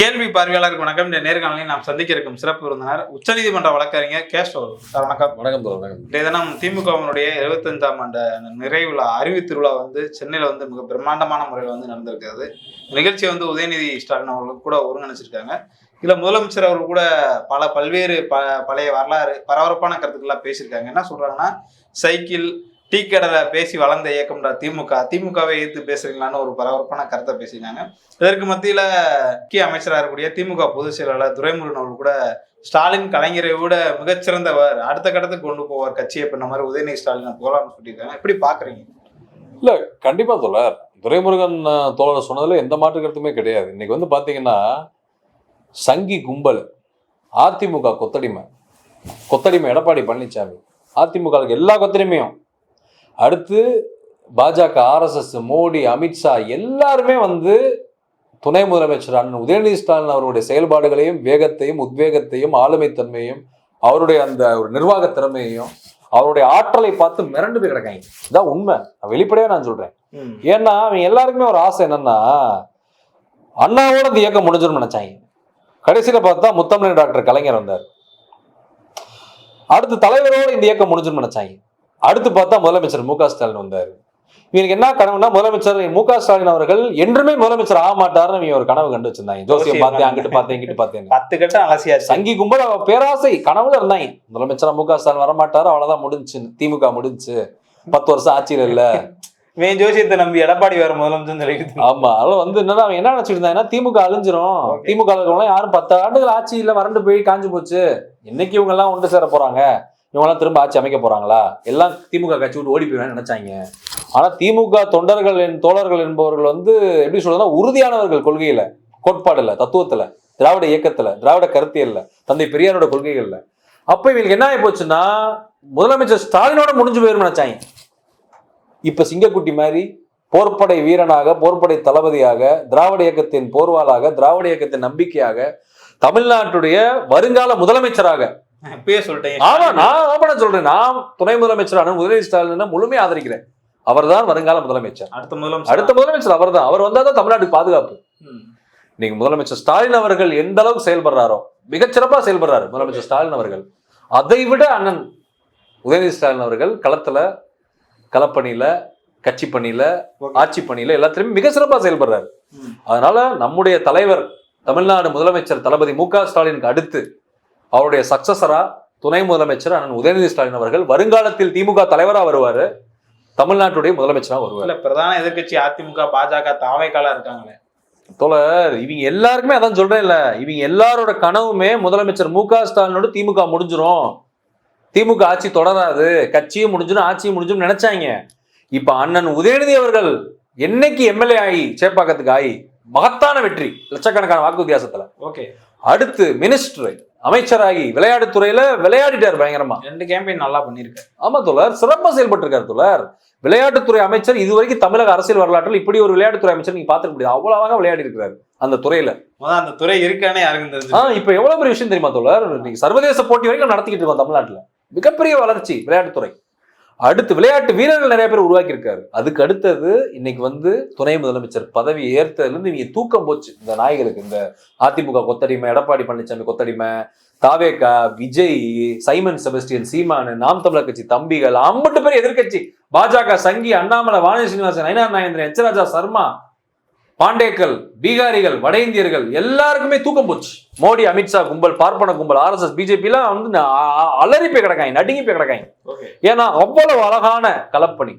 கேள்வி பார்வையாளருக்கு வணக்கம். இந்த நேர்காணலில் நாம் சந்திக்க இருக்கும் சிறப்பு விருந்தினர் உச்சநீதிமன்ற வழக்கறிஞர் கேஸ்டோல் சார் வணக்கம். வணக்கம் வணக்கம். இன்றைய தினம் திமுகவினுடைய இருபத்தஞ்சாம் ஆண்டு அந்த நிறைவு விழா அறிவு திருவிழா வந்து சென்னையில் வந்து மிக பிரம்மாண்டமான முறையில் வந்து நடந்திருக்கிறது. நிகழ்ச்சியை வந்து உதயநிதி ஸ்டாலின் அவர்களுக்கு கூட ஒருங்கிணைச்சிருக்காங்க. இதில் முதலமைச்சர் அவர்கள் கூட பல பல்வேறு ப பழைய வரலாறு பரபரப்பான கருத்துக்கள்லாம் பேசியிருக்காங்க. என்ன சொல்றாங்கன்னா சைக்கிள் டீ கடையில் பேசி வளர்ந்த இயக்கம்டா திமுக. திமுகவை எதிர்த்து பேசுறீங்களான்னு ஒரு பரபரப்பான கருத்தை பேசினாங்க இதற்கு மத்தியில் முக்கிய அமைச்சராக இருக்கக்கூடிய திமுக பொதுச் செயலாளர் துரைமுருகன் அவர்கள் கூட ஸ்டாலின் கலைஞரை விட மிகச்சிறந்தவர். அடுத்த கட்டத்துக்கு கொண்டு போவார் கட்சியை பண்ண மாதிரி உதயநிதி ஸ்டாலின் போகலாம்னு சொல்லியிருக்காங்க. எப்படி பார்க்குறீங்க? இல்லை கண்டிப்பாக தோழர். துரைமுருகன் தோழர் சொன்னதில் எந்த மாற்று கருத்துமே கிடையாது. இன்னைக்கு வந்து பார்த்தீங்கன்னா சங்கி கும்பல் அதிமுக கொத்தடிமை. கொத்தடிமை எடப்பாடி பழனிசாமி அதிமுகவுக்கு எல்லா கொத்தடிமையும். அடுத்து பாஜக ஆர்எஸ்எஸ் மோடி அமித்ஷா எல்லாருமே வந்து துணை முதலமைச்சர் அண்ணன் உதயநிதி ஸ்டாலின் அவருடைய செயல்பாடுகளையும் வேகத்தையும் உத்வேகத்தையும் ஆளுமைத்தன்மையும் அவருடைய அந்த ஒரு நிர்வாக திறமையையும் அவருடைய ஆற்றலை பார்த்து மிரண்டு போய் கிடக்காங்க. இதான் உண்மை. நான் வெளிப்படையா நான் சொல்றேன். ஏன்னா அவன் எல்லாருக்குமே ஒரு ஆசை என்னன்னா அண்ணாவோட இந்த இயக்கம் முடிஞ்சிடும் நினைச்சாங்க. கடைசியில பார்த்தா முத்தமிழ் டாக்டர் கலைஞர் வந்தார். அடுத்து தலைவரோட இந்த இயக்கம் முடிஞ்சிடும் நினைச்சாங்க. அடுத்து பார்த்தா முதலமைச்சர் மு க ஸ்டாலின் வந்தார். இவனுக்கு என்ன கனவுனா முதலமைச்சர் மு க ஸ்டாலின் அவர்கள் என்றுமே முதலமைச்சர் ஆக மாட்டாருன்னு இவங்க ஒரு கனவு கண்டு வச்சிருந்தாங்க. ஜோசியம் பார்த்தேன் அங்கிட்டு பார்த்தேன் இங்கிட்டு பார்த்தேன் பத்து கட்டம் அலசியாச்சு சங்கி கும்பல் பேராசை கனவுல இருந்தாங்க. முதலமைச்சரா மு க ஸ்டாலின் வரமாட்டாரு அவ்வளவுதான் முடிஞ்சுச்சு. திமுக முடிஞ்சுச்சு. பத்து வருஷம் ஆட்சியில் இல்ல. மே ஜோசியத்தை நம்பி எடப்பாடி வேற முதலமைச்சர் சொல்லிட்டு ஆமா அதெல்லாம் வந்து என்னன்னா அவன் என்ன நினைச்சிட்டு இருந்தாங்கன்னா திமுக அழிஞ்சிரும். திமுக யாரும் பத்து ஆண்டுகள் ஆட்சி இல்ல வறண்டு போய் காஞ்சு போச்சு. இன்னைக்கு இவங்க எல்லாம் ஒன்று சேர போறாங்க. இவங்க திரும்ப ஆட்சி அமைக்க போறாங்களா? எல்லாம் திமுக கட்சி விட்டு ஓடி போயிடுவேன்னு நினைச்சாங்க. ஆனா திமுக தொண்டர்கள் என் தோழர்கள் என்பவர்கள் வந்து எப்படி சொல்றதுன்னா உறுதியானவர்கள் கொள்கையில கோட்பாடுல தத்துவத்துல திராவிட இயக்கத்துல திராவிட கருத்தியல்ல தந்தை பெரியாரோட கொள்கைகள்ல. அப்ப இவங்களுக்கு என்ன ஆகி போச்சுன்னா முதலமைச்சர் ஸ்டாலினோட முடிஞ்சு போயிரும் நினைச்சாங்க. இப்ப சிங்கக்குட்டி மாதிரி போர்ப்படை வீரனாக போர்ப்படை தளபதியாக திராவிட இயக்கத்தின் போர்வாளாக திராவிட இயக்கத்தின் நம்பிக்கையாக தமிழ்நாட்டுடைய வருங்கால முதலமைச்சராக இப்பயே சொல்லிட்டேன். ஆமா நான் ஆமா சொல்றேன். நான் துணை முதலமைச்சரான உதயநிதி ஸ்டாலின் முழுமையா ஆதரிக்கிறேன். அவர்தான் வருங்கால முதலமைச்சர். அடுத்த முதலமைச்சர்? அடுத்த முதலமைச்சர் அவர்தான். அவர் வந்தாதான் தமிழ்நாட்டுக்கு பாதுகாப்பு. இன்னைக்கு முதலமைச்சர் ஸ்டாலின் அவர்கள் எந்த அளவுக்கு செயல்படுறாரோ மிகச்சிறப்பா செயல்படுறாரு முதலமைச்சர் ஸ்டாலின் அவர்கள். அதை விட அண்ணன் உதயநிதி ஸ்டாலின் அவர்கள் களத்துல களப்பணியில கட்சி பணியில. ஆட்சி பணியில எல்லாத்திலுமே மிக சிறப்பா செயல்படுறாரு. அதனால நம்முடைய தலைவர் தமிழ்நாடு முதலமைச்சர் தளபதி மு க ஸ்டாலினுக்கு அடுத்து அவருடைய சக்சஸரா துணை முதலமைச்சர் அண்ணன் உதயநிதி ஸ்டாலின் அவர்கள் வருங்காலத்தில் திமுக தலைவரா வருவாரு. தமிழ்நாட்டுடைய முதலமைச்சரா வருவார். இல்ல பிரதான எதிர்க்கட்சி அதிமுக பாஜக தாவைக்காலா இருக்காங்களே. தோழர் இவங்க எல்லாருக்குமே அதான் சொல்றேன் இல்ல இவங்க எல்லாரோட கனவுமே முதலமைச்சர் மு க ஸ்டாலினோட திமுக முடிஞ்சிரும். திமுக ஆட்சி தொடராது. கட்சியும் முடிஞ்சிடும் ஆட்சியும் முடிஞ்சிடும் நினைச்சாங்க. இப்ப அண்ணன் உதயநிதி அவர்கள் என்னைக்கு எம்எல்ஏ ஆகி சேப்பாக்கத்துக்கு ஆகி மகத்தான வெற்றி லட்சக்கணக்கான வாக்கு வித்தியாசத்துல. ஓகே. அடுத்து மினிஸ்டர் அமைச்சராகி விளையாட்டுத்துறையில விளையாடிட்டார் பயங்கரமா. ரெண்டு கேம்பெயின் நல்லா பண்ணிருக்காரு ஆமா தோழர் சிறப்பா செயல்பட்டிருக்காரு தோழர். விளையாட்டுத்துறை அமைச்சர் இதுவரைக்கும் தமிழக அரசியல் வரலாற்றில் இப்படி ஒரு விளையாட்டுத்துறை அமைச்சர் நீங்க பார்த்துக்க முடியாது. அவ்வளவு அழகா விளையாடி இருக்கிறாரு அந்த துறையில. முதல்ல அந்த துறை இருக்கானே யாருக்கும் தெரிஞ்சு ஆஹ் இப்ப எவ்வளவு பெரிய விஷயம் தெரியுமா தோழர்? இன்னைக்கு சர்வதேச போட்டி வரைக்கும் நடத்திக்கிட்டு இருக்கோம் தமிழ்நாட்டுல. மிகப்பெரிய வளர்ச்சி விளையாட்டுத்துறை அடுத்து விளையாட்டு வீரர்கள் நிறைய பேர் உருவாக்கி இருக்காரு அதுக்கு அடுத்தது இன்னைக்கு வந்து துணை முதலமைச்சர் பதவி ஏற்றதுல இருந்து இவங்க தூக்கம் போச்சு. இந்த நாய்களுக்கு இந்த அதிமுக கொத்தடிமை எடப்பாடி பழனிசாமி கொத்தடிமை தாவேகா விஜய் சைமன் செபஸ்டியன் சீமானு நாம் தமிழர் கட்சி தம்பிகள் அம்பட்டு பேர் எதிர்க்கட்சி. பாஜக சங்கி அண்ணாமலை வாணி சீனிவாசன் நயனார் நாயந்திரன் எச்ராஜா சர்மா பாண்டேக்கள் பீகாரிகள் வட இந்தியர்கள் எல்லாருக்குமே தூக்கம் போச்சு. மோடி அமித்ஷா கும்பல் பார்ப்பன கும்பல் ஆர்எஸ்எஸ் பிஜேபி எல்லாம் வந்து அலறி போய் கிடக்காங்க நடுங்கி போய் கிடக்காங்க. ஏன்னா அவ்வளவு அழகான கலப்பணி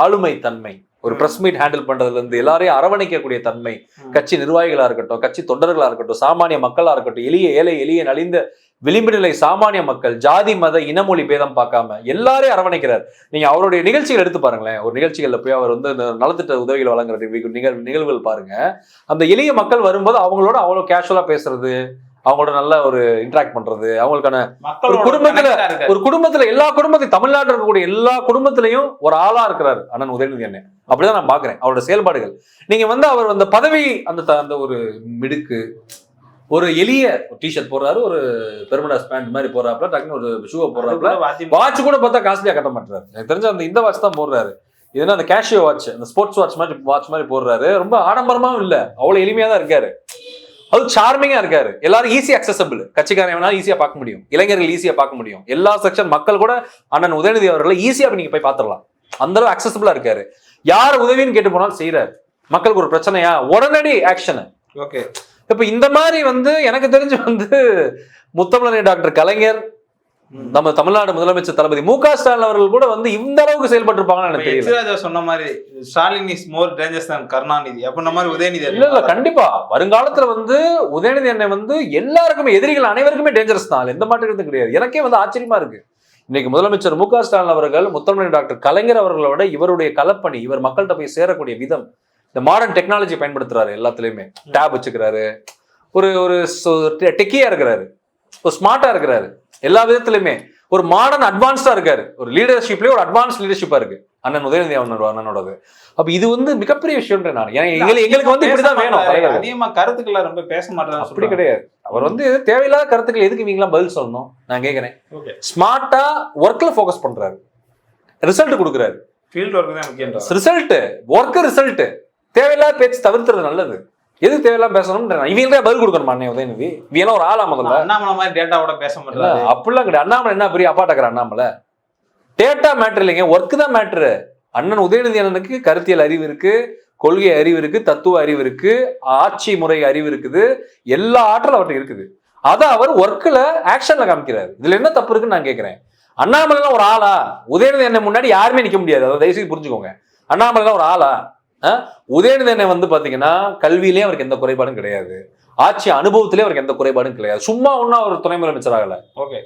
ஆளுமை தன்மை ஒரு பிரஸ் மீட் ஹேண்டில் பண்றதுல இருந்து எல்லாரையும் அரவணைக்கக்கூடிய தன்மை கட்சி நிர்வாகிகளா இருக்கட்டும் கட்சி தொண்டர்களா இருக்கட்டும் சாமானிய மக்களா இருக்கட்டும் எளிய ஏழை எளிய நலிந்த விளிம்பு நிலை சாமானிய மக்கள் ஜாதி மத இனமொழி பேதம் பார்க்காம எல்லாரையும் அரவணைக்கிறார். நீங்க அவருடைய நிகழ்ச்சிகள் எடுத்து பாருங்களேன். ஒரு நிகழ்ச்சிகள்ல போய் அவர் வந்து நலத்திட்ட உதவிகள் வழங்குற நிக- நிகழ் நிகழ்வுகள் பாருங்க. அந்த எளிய மக்கள் வரும்போது அவங்களோட அவ்வளவு கேஷுவலா பேசுறது அவங்களோட நல்ல ஒரு இன்டராக்ட் பண்றது அவங்களுக்கான மக்களோட குடும்பத்துல-. ஒரு குடும்பத்துல எல்லா குடும்பத்தையும் தமிழ்நாட்டில் இருக்கக்கூடிய எல்லா குடும்பத்திலையும் ஒரு ஆளா இருக்கிறாரு அண்ணன் உதயநிதி அண்ணன். அப்படிதான் நான் பாக்குறேன் அவரோட செயல்பாடுகள். நீங்க வந்து அவர் அந்த பதவி அந்த அந்த ஒரு மிடுக்கு ஒரு எளிய டிஷர்ட் போடுறாரு ஒரு பெர்மனஸ் பேண்ட் மாதிரி போடுறாப்புல டக்குன்னு ஒரு ஷூவை போடுறாப்புல. வாட்ச் கூட பார்த்தா காஸ்ட்லியா கட்ட மாட்டாரு எனக்கு தெரிஞ்ச அந்த இந்த வாட்ச் தான் போடுறாரு. இதுனா அந்த கேஷியோ வாட்ச் அந்த ஸ்போர்ட்ஸ் வாட்ச் மாதிரி வாட்ச் மாதிரி போடுறாரு. ரொம்ப ஆடம்பரமாவும் இல்ல. அவ்வளவு எளிமையா தான் இருக்காரு. அது சார்மிங்கா இருக்காரு. எல்லாரும் ஈஸி அக்சசபிள் கட்சிக்காரன் வேணாலும் ஈஸியா பார்க்க முடியும். இளைஞர்கள் ஈஸியா பார்க்க முடியும். எல்லா செக்ஷன் மக்கள் கூட அண்ணன் உதயநிதி அவர்களை ஈஸியா நீங்க போய் பார்த்துடலாம். அந்த அளவு அக்சசபிளா இருக்காரு. யார் உதவின்னு கேட்டு போனாலும் செய்யறாரு மக்களுக்கு ஒரு பிரச்சனையா? உடனடி ஆக்ஷன் ஓகே இப்ப இந்த மாதிரி வந்து எனக்கு தெரிஞ்சு வந்து முத்தமிழனை டாக்டர் கலைஞர் நம்ம தமிழ்நாடு முதலமைச்சர் தளபதி மு க ஸ்டாலின் அவர்கள் கூட வந்து இந்த அளவுக்கு செயல்பட்டிருப்பாங்கன்னு எனக்கு தெரியல. சொன்ன மாதிரி Stalin is more dangers than Karunanidhi. அப்படின்ற மாதிரி உதயநிதி இல்ல இல்ல கண்டிப்பா. வருங்காலத்துல வந்து உதயநிதி அண்ணன் வந்து எல்லாருக்குமே எதிரிகள் அனைவருக்குமே டேஞ்சரஸ் தான். எந்த மாற்றத்தும் கிடையாது. எனக்கே வந்து ஆச்சரியமா இருக்கு. இன்னைக்கு முதலமைச்சர் மு க ஸ்டாலின் அவர்கள் முத்தமிழ் டாக்டர் கலைஞர் அவர்களை விட இவருடைய கலப்பணி இவர் மக்கள்கிட்ட போய் சேரக்கூடிய விதம் இந்த மாடர்ன் டெக்னாலஜி பயன்படுத்துறாரு எல்லாத்துலயுமே. டேப் வச்சுக்கிறாரு. ஒரு ஒரு டெக்கியா இருக்கிறாரு. ஒரு ஸ்மார்ட்டா இருக்கிறாரு. எல்லா விதத்திலுமே ஒரு மாடர்ன் அட்வான்ஸ்டா இருக்காரு. ஒரு லீடர்ஷிப்லயே ஒரு அட்வான்ஸ் லீடர்ஷிப்பா இருக்கு. அண்ணன் உதயநிதி அண்ணனோட அண்ணனோடது. அப்ப இது வந்து மிகப்பெரிய விஷயம்ன்ற நான். எங்களுக்கு வந்து இப்படிதான் வேணும். அதிகமா கருத்துக்களை ரொம்ப பேச மாட்டேன் அப்படி கிடையாது. அவர் வந்து தேவையில்லாத கருத்துக்கள் எதுக்கு இவங்களாம் பதில் சொல்லணும்? நான் கேட்கிறேன் ஸ்மார்ட்டா ஒர்க்ல ஃபோக்கஸ் பண்றாரு. ரிசல்ட் கொடுக்குறாரு. ஃபீல்ட் ஒர்க் தான் ரிசல்ட் ஒர்க் ரிசல்ட் தேவையில்லாத பேச்சு தவிர்த்துறது நல்லது. எதுக்கு தேவையில்லாம பேசணும்ன்ற இவங்க பதில் கொடுக்கணுமா அண்ணே உதயநிதி? இவங்க ஒரு ஆளா முதல்ல அண்ணாமலை மாதிரி டேட்டாவோட பேச மாட்டாரு அப்படிலாம் கிடையாது. அண்ணாமலை என்ன பெரிய அப்பாட்டக்கிற அண்ணாமலை? டேட்டா மேட்ரு இல்லைங்க. ஒர்க் தான் மேட்ரு அண்ணன் உதயநிதி அண்ணனுக்கு கருத்தியல் அறிவு இருக்கு கொள்கை அறிவு இருக்கு தத்துவ அறிவு இருக்கு ஆட்சி முறை அறிவு இருக்குது. எல்லா ஆற்றலும் அவர்கிட்ட இருக்குது. அதை அவர் ஒர்க்ல ஆக்ஷன்ல காமிக்கிறாரு. இதுல என்ன தப்பு இருக்குன்னு நான் கேட்கிறேன். அண்ணாமலைலாம் ஒரு ஆளா? உதயநிதி அண்ணன் முன்னாடி யாருமே நிக்க முடியாது. அதை தயவுசெய்து புரிஞ்சுக்கோங்க. அண்ணாமலைலாம் ஒரு ஆளா? ஆ? உதயநிதி அண்ணன் வந்து பாத்தீங்கன்னா கல்வியிலேயே அவருக்கு எந்த குறைபாடும் கிடையாது. ஆட்சி அனுபவத்திலே அவருக்கு எந்த குறைபாடும் கிடையாது. சும்மா ஒன்னும் அவர் துணை முதலமைச்சர் ஆகல. ஓகே.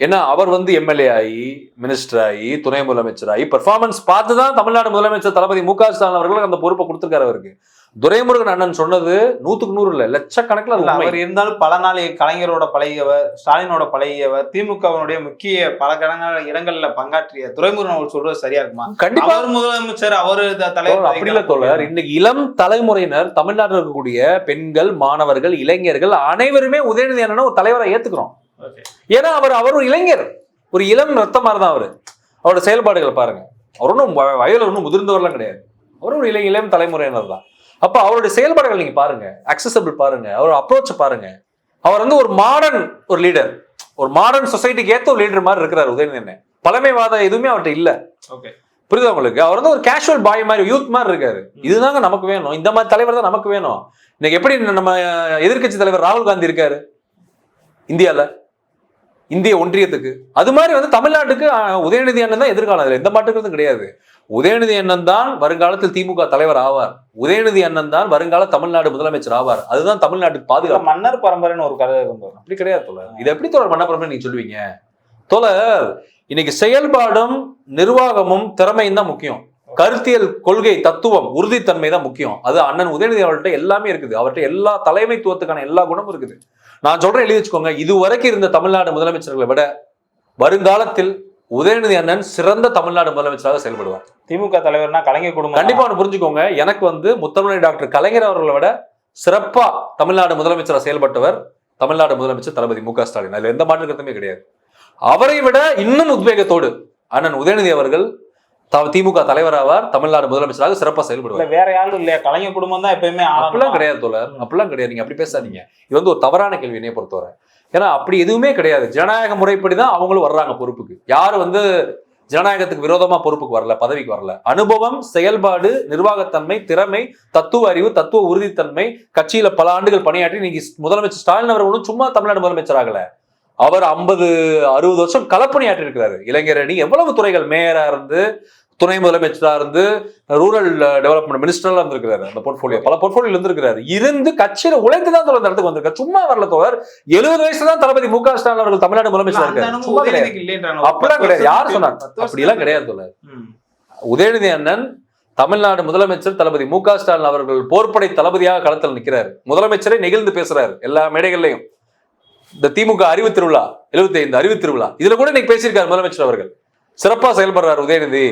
ஏன்னா அவர் வந்து எம்எல்ஏ ஆகி மினிஸ்டர் ஆகி துணை முதலமைச்சர் ஆகி பெர்ஃபார்மன்ஸ் பார்த்து தான் தமிழ்நாடு முதலமைச்சர் தளபதி மு க ஸ்டாலின் அவர்களுக்கு அந்த பொறுப்பை கொடுத்திருக்காரு அவருக்கு. துரைமுருகன் அண்ணன் சொன்னது நூத்துக்கு நூறு இல்ல லட்சக்கணக்கில் அது. அவர் இருந்தாலும் பல நாள் கலைஞரோட பழகியவர் ஸ்டாலினோட பழகியவர் திமுகவினுடைய முக்கிய பல கடங்கள் இடங்கள்ல பங்காற்றிய துரைமுருகன் அவர் சொல்றது சரியா இருக்குமா? கண்டிப்பா. அவர் முதலமைச்சர் அவரு தலைவர் அப்படி இல்ல தோழர். இன்னைக்கு இளம் தலைமுறையினர் தமிழ்நாட்டில் இருக்கக்கூடிய பெண்கள் மாணவர்கள் இளைஞர்கள் அனைவருமே உதயநிதி அண்ணனை ஒரு தலைவரை ஏத்துக்கிறோம். ஏன்னா அவர் அவர் ஒரு இளைஞர். ஒரு இளம் ரத்தம் மாதிரி தான் அவரு. அவரோட செயல்பாடுகளை பாருங்க. அவர் ஒன்றும் வயதுல ஒன்றும் முதிர்ந்தவர்லாம் கிடையாது. அவர் ஒரு இளம் இளம் தலைமுறையினர் தான். அப்ப அவருடைய செயல்பாடுகள் நீங்க பாருங்க அக்சசபிள் பாருங்க அவர் அப்ரோச் பாருங்க. அவர் வந்து ஒரு மாடர்ன் ஒரு லீடர் ஒரு மாடர்ன் சொசைட்டிக்கு ஏத்த ஒரு லீடர் மாதிரி இருக்கிறார் உதயநிதி பழமைவாதம் எதுவுமே அவர்கிட்ட இல்ல. Okay. புரியுதா உங்களுக்கு? அவர் வந்து ஒரு கேஷுவல் பாய் மாதிரி யூத் மாதிரி இருக்காரு. இதுதாங்க நமக்கு வேணும். இந்த மாதிரி தலைவர் தான் நமக்கு வேணும். இன்னைக்கு எப்படி நம்ம எதிர்க்கட்சி தலைவர் ராகுல் காந்தி இருக்காரு? இந்தியால. இந்திய ஒன்றியத்துக்கு. அது மாதிரி வந்து தமிழ்நாட்டுக்கு உதயநிதி அண்ணன் தான் எதிர்காலம். அதுல எந்த மாற்றுக்கிறதும் கிடையாது. உதயநிதி அண்ணன் தான் வருங்காலத்தில் திமுக தலைவர் ஆவார். உதயநிதி அண்ணன் தான் வருங்கால தமிழ்நாடு முதலமைச்சர் ஆவார். அதுதான் தமிழ்நாட்டுக்கு பாதுகாப்பு. மன்னர் பரம்பரைன்னு ஒரு கதை அப்படி கிடையாது தோழர். இது எப்படி தோழர் மன்னபுரம் நீங்க சொல்லுவீங்க? தோழர் இன்னைக்கு செயல்பாடும் நிர்வாகமும் திறமையும் தான் முக்கியம். கருத்தியல் கொள்கை தத்துவம் உறுதித்தன்மை தான் முக்கியம். அது அண்ணன் உதயநிதி அவர்கிட்ட எல்லாமே இருக்குது. அவர்கிட்ட எல்லா தலைமைத்துவத்துக்கான எல்லா குணமும் இருக்குது. நான் சொல்றேன் எழுதி வச்சுக்கோங்க. இதுவரைக்கும் இருந்த தமிழ்நாடு முதலமைச்சர்களை விட வருங்காலத்தில் உதயநிதி அண்ணன் சிறந்த தமிழ்நாடு முதலமைச்சராக செயல்படுவார். திமுக தலைவர்னா கலைஞர் குடும்பம். கண்டிப்பா ஒன்று புரிஞ்சுக்கோங்க. எனக்கு வந்து முத்தமிழை டாக்டர் கலைஞர் அவர்களை விட சிறப்பா தமிழ்நாடு முதலமைச்சராக செயல்பட்டவர் தமிழ்நாடு முதலமைச்சர் தளபதி மு க ஸ்டாலின். அதுல எந்த மாற்று கருத்துமே கிடையாது. அவரை விட இன்னும் உத்வேகத்தோடு அண்ணன் உதயநிதி அவர்கள் திமுக தலைவராவார் தமிழ்நாடு முதலமைச்சராக சிறப்பா செயல்படுவார். வேற யாரும் இல்லையா? கலைஞர் குடும்பம் தான் எப்பயுமே. அப்படிலாம் கிடையாது தோழர். அப்படிலாம் கிடையாது. நீங்க அப்படி பேசாதீங்க. இது வந்து ஒரு தவறான கேள்வி என்னைய பொறுத்தவரை ஏன்னா அப்படி எதுவுமே கிடையாது. ஜனநாயக முறைப்படி தான் அவங்களும் வர்றாங்க பொறுப்புக்கு. யாரும் வந்து ஜனநாயகத்துக்கு விரோதமா பொறுப்புக்கு வரல பதவிக்கு வரல. அனுபவம் செயல்பாடு நிர்வாகத்தன்மை திறமை தத்துவ அறிவு தத்துவ உறுதித்தன்மை கட்சியில பல ஆண்டுகள் பணியாற்றி நீங்க முதலமைச்சர் ஸ்டாலின் அவர் ஒன்றும் சும்மா தமிழ்நாடு முதலமைச்சர் ஆகல. அவர் ஐம்பது அறுபது வருஷம் களப்பணியாற்றி இருக்கிறாரு. இளைஞர் அணி எவ்வளவு துறைகள் மேயரா இருந்து துணை முதலமைச்சரா இருந்து ரூரல் டெவலப்மெண்ட் மினிஸ்டர்லாம் இருந்திருக்காரு அந்த போர்ட்ஃபோலியோ பல போர்ட்ஃபோலியோ இருந்திருக்காரு இருந்து கட்சியில உழைத்து தான் தொடர்ந்து இடத்துக்கு வந்திருக்காரு. சும்மா வரல தோழர். எழுபது வயசுல தான் தளபதி மு க ஸ்டாலின் அவர்கள் தமிழ்நாடு முதலமைச்சர் இருக்காரு. சும்மா கிடையாது. அப்படிலாம் கிடையாது. யார் வருஷத்துக்கு அப்படிலாம் கிடையாது தோழர். உதயநிதி அண்ணன் தமிழ்நாடு முதலமைச்சர் தளபதி மு க ஸ்டாலின் அவர்கள் போர்ப்படை தளபதியாக களத்தில் நிற்கிறார். முதலமைச்சரை நெகிழ்ந்து பேசுறாரு எல்லா மேடைகள்லையும். இந்த திமுக அறிவு திருவிழா 75 அறிவு திருவிழா. இதுல கூட இன்னைக்கு பேசியிருக்காரு முதலமைச்சர் அவர்கள். சிறப்பா செயல்படுறார் உதயநிதி.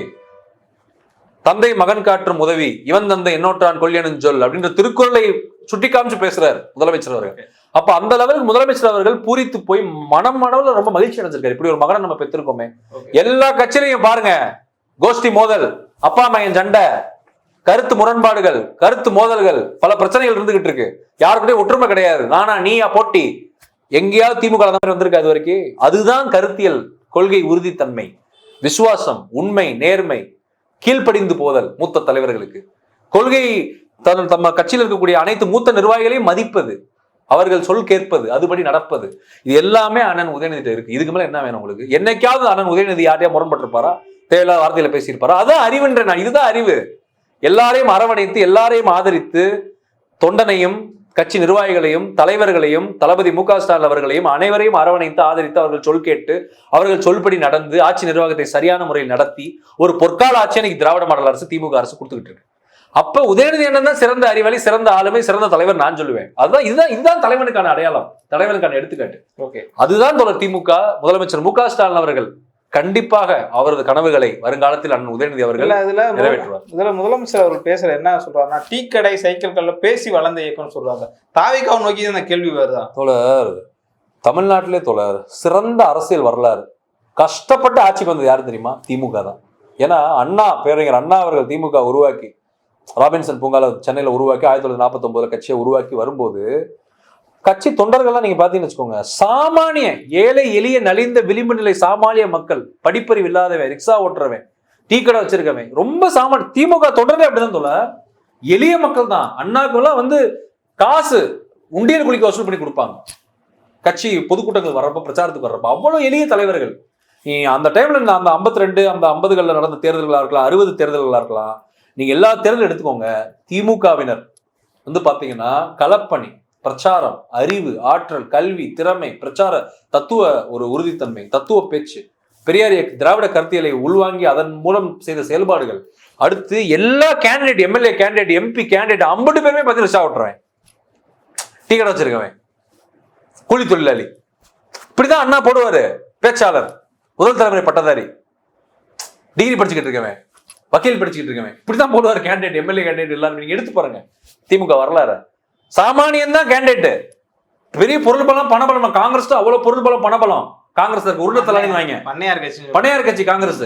தந்தை மகன் காற்றும் உதவி இவன் தந்தை என்னோட்டான் கொள்ளியனும் சொல் அப்படின்ற திருக்குறளை சுட்டி காமிச்சு பேசுறாரு முதலமைச்சர் அவர்கள். அப்ப அந்த லெவலுக்கு முதலமைச்சர் அவர்கள் பூரித்து போய் மனம் மனவுல ரொம்ப மகிழ்ச்சி அடைஞ்சிருக்காரு. இப்படி ஒரு மகனை நம்ம பெற்றிருக்கோமே. எல்லா கட்சியிலையும் பாருங்க கோஷ்டி மோதல் அப்பா மகன் சண்டை கருத்து முரண்பாடுகள் கருத்து மோதல்கள் பல பிரச்சனைகள் இருந்துகிட்டு இருக்கு. யாருக்கிட்டையும் ஒற்றுமை கிடையாது. நானா நீயா போட்டி. எங்கேயாவது திமுக வந்திருக்கு அது வரைக்கும். அதுதான் கருத்தியல் கொள்கை உறுதித்தன்மை. விசுவாசம் உண்மை நேர்மை. கீழ்ப்படிந்து போதல் மூத்த தலைவர்களுக்கு. கொள்கை தன் தம்ம கட்சியில் இருக்கக்கூடிய அனைத்து மூத்த நிர்வாகிகளையும் மதிப்பது அவர்கள் சொல் கேட்பது அதுபடி நடப்பது. இது எல்லாமே அண்ணன் உதயநிதி இருக்கு. இதுக்கு மேல என்ன வேணும் உங்களுக்கு? என்னைக்காவது அண்ணன் உதயநிதி யார்ட்டையா முரண்பட்டிருப்பாரா? தேவையில்லாத வார்த்தையில பேசியிருப்பாரா? அதான் அறிவுன்ற நான் இதுதான் அறிவு. எல்லாரையும் அரவணைத்து எல்லாரையும் ஆதரித்து தொண்டனையும் கட்சி நிர்வாகிகளையும் தலைவர்களையும் தளபதி மு ஸ்டாலின் அவர்களையும் அனைவரையும் அரவணைத்து ஆதரித்து அவர்கள் சொல் கேட்டு அவர்கள் சொல்படி நடந்து ஆட்சி நிர்வாகத்தை சரியான முறையில் நடத்தி ஒரு பொற்கால ஆட்சி இன்னைக்கு திராவிட மாடல் அரசு திமுக அரசு கொடுத்துக்கிட்டு இருக்கு. அப்ப உதயநிதி அண்ணன் தான் சிறந்த அறிவாளி சிறந்த ஆளுமை சிறந்த தலைவர் நான் சொல்லுவேன். அதுதான் இதுதான் இதுதான் தலைவனுக்கான அடையாளம் தலைவனுக்கான எடுத்துக்காட்டு. ஓகே. அதுதான் தொடர் திமுக முதலமைச்சர் மு க ஸ்டாலின் அவர்கள். கண்டிப்பாக அவரது கனவுகளை வருங்காலத்தில் அண்ணன் உதயநிதி அவர்கள் இதுல இதுல முதலமைச்சர் அவர் பேசுற என்ன சொல்றாருன்னா டீ கடை சைக்கிள் கல்ல பேசி வளர்ந்த இயக்கம்னு சொல்றாங்க. தாவிக்காவை நோக்கி அந்த கேள்வி வருதா? தோழர் தமிழ்நாட்டிலே தோழர் சிறந்த அரசியல் வரலாறு. கஷ்டப்பட்டு ஆட்சிக்கு வந்தது யாரு தெரியுமா? திமுக தான். ஏன்னா அண்ணா பேரறிஞர் அண்ணா அவர்கள் திமுக உருவாக்கி ராபின்சன் பூங்கால சென்னையில உருவாக்கி ஆயிரத்தி தொள்ளாயிரத்தி நாற்பத்தி ஒன்பதுல கட்சியை உருவாக்கி வரும்போது கட்சி தொண்டர்கள்லாம் நீங்க பாத்தீங்கன்னு வச்சுக்கோங்க. சாமானிய ஏழை எளிய நலிந்த விளிம்பு நிலை சாமானிய மக்கள் படிப்பறிவு இல்லாதவன் ரிக்ஷா ஓட்டுறவன் டீ கடை வச்சிருக்கவன் ரொம்ப சாமான் திமுக தொடர்ந்து அப்படிதான் சொல்ல எளிய மக்கள் தான் அண்ணாக்கெல்லாம் வந்து காசு உண்டியல் குளிக்க வசூல் பண்ணி கொடுப்பாங்க. கட்சி பொதுக்கூட்டங்கள் வர்றப்ப பிரச்சாரத்துக்கு வர்றப்ப. அவ்வளவு எளிய தலைவர்கள். நீ அந்த டைம்ல அந்த 52 ரெண்டு அந்த ஐம்பதுகளில் நடந்த தேர்தல்களா இருக்கலாம் அறுபது தேர்தல்களா இருக்கலாம் நீங்க எல்லா தேர்தலும் எடுத்துக்கோங்க. திமுகவினர் வந்து பாத்தீங்கன்னா கலப்பணி பிரச்சாரம் அறிவு ஆற்றல் கல்வி திறமை பிரச்சார தத்துவ ஒரு உறுதித்தன்மை தத்துவ பேச்சு. பெரியார் திராவிட கருத்தியலை உள்வாங்கி அதன் மூலம் செய்த செயல்பாடுகள். அடுத்து எல்லா candidate MLA candidate MP candidate ஐம்பது பேருமே பத்தி ரிஷா விட்டுறேன் டீ கடை வச்சிருக்கவன். கூலி தொழிலாளி. இப்படிதான் அண்ணா போடுவாரு பேச்சாளர். முதல் தலைமுறை பட்டதாரி. டிகிரி படிச்சுக்கிட்டு இருக்கவன். வக்கீல் படிச்சுக்கிட்டு இருக்கவன். இப்படிதான் போடுவார் கேண்டிடேட் எம்எல்ஏ கேண்டிடேட் எல்லாரும். நீங்க எடுத்து பாருங்க. திமுக வரலாறு. சாமானியன் தான் கேண்டிடேட் பெரிய பொருள் பலம் பணபலம் காங்கிரஸ் அவ்வளவு பொருள் பலம் பணபலம் காங்கிரஸ் உருளை தலானி வாங்க. பண்ணையார் கட்சி. பணையார் கட்சி காங்கிரஸ்.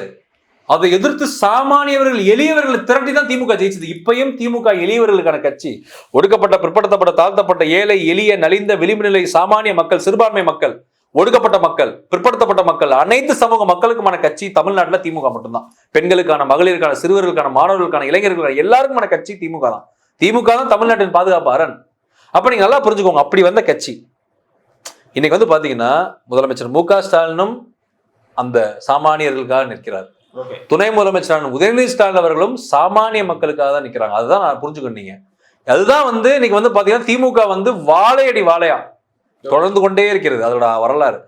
அதை எதிர்த்து சாமானியவர்கள் எளியவர்களை திரட்டி தான் திமுக ஜெயிச்சது. இப்பயும் திமுக எளியவர்களுக்கான கட்சி. ஒடுக்கப்பட்ட பிற்படுத்தப்பட்ட தாழ்த்தப்பட்ட ஏழை எளிய நலிந்த விளிம்பு நிலை சாமானிய மக்கள் சிறுபான்மை மக்கள் ஒடுக்கப்பட்ட மக்கள் பிற்படுத்தப்பட்ட மக்கள் அனைத்து சமூக மக்களுக்குமான கட்சி தமிழ்நாட்டுல திமுக மட்டும்தான். பெண்களுக்கான மகளிருக்கான சிறுவர்களுக்கான மாணவர்களுக்கான இளைஞர்களுக்கான எல்லாருக்குமான கட்சி திமுக தான். திமுக தான் தமிழ்நாட்டின் பாதுகாப்பு அரண். அப்ப நீங்க நல்லா புரிஞ்சுக்கோங்க. அப்படி வந்த கட்சி. இன்னைக்கு வந்து பாத்தீங்கன்னா முதலமைச்சர் மு க ஸ்டாலினும் அந்த சாமானியர்களுக்காக நிற்கிறார். துணை முதலமைச்சரான உதயநிதி ஸ்டாலின் அவர்களும் சாமானிய மக்களுக்காக தான் நிக்கிறாங்க. அதுதான் நான் புரிஞ்சுக்கணும் நீங்க. அதுதான் வந்து இன்னைக்கு வந்து பாத்தீங்கன்னா திமுக வந்து வாழையடி வாழையா தொடர்ந்து கொண்டே இருக்கிறது. அதோட வரலாறு.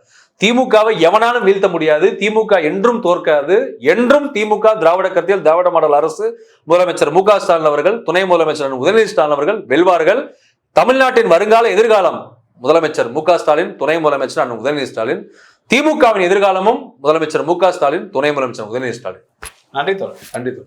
திமுகவை எவனாலும் வீழ்த்த முடியாது. திமுக என்றும் தோற்காது. என்றும் திமுக திராவிட கருத்தியல் திராவிட மாடல் அரசு முதலமைச்சர் மு க ஸ்டாலின் அவர்கள் துணை முதலமைச்சர் உதயநிதி ஸ்டாலின் அவர்கள் வெல்வார்கள். தமிழ்நாட்டின் வருங்கால எதிர்காலம் முதலமைச்சர் மு ஸ்டாலின் துணை முதலமைச்சர் அண்ணன் உதயநிதி ஸ்டாலின் திமுகவின் எதிர்காலமும் முதலமைச்சர் மு ஸ்டாலின் துணை முதலமைச்சர் உதயநிதி ஸ்டாலின். நன்றி தோழர். கண்டிப்பா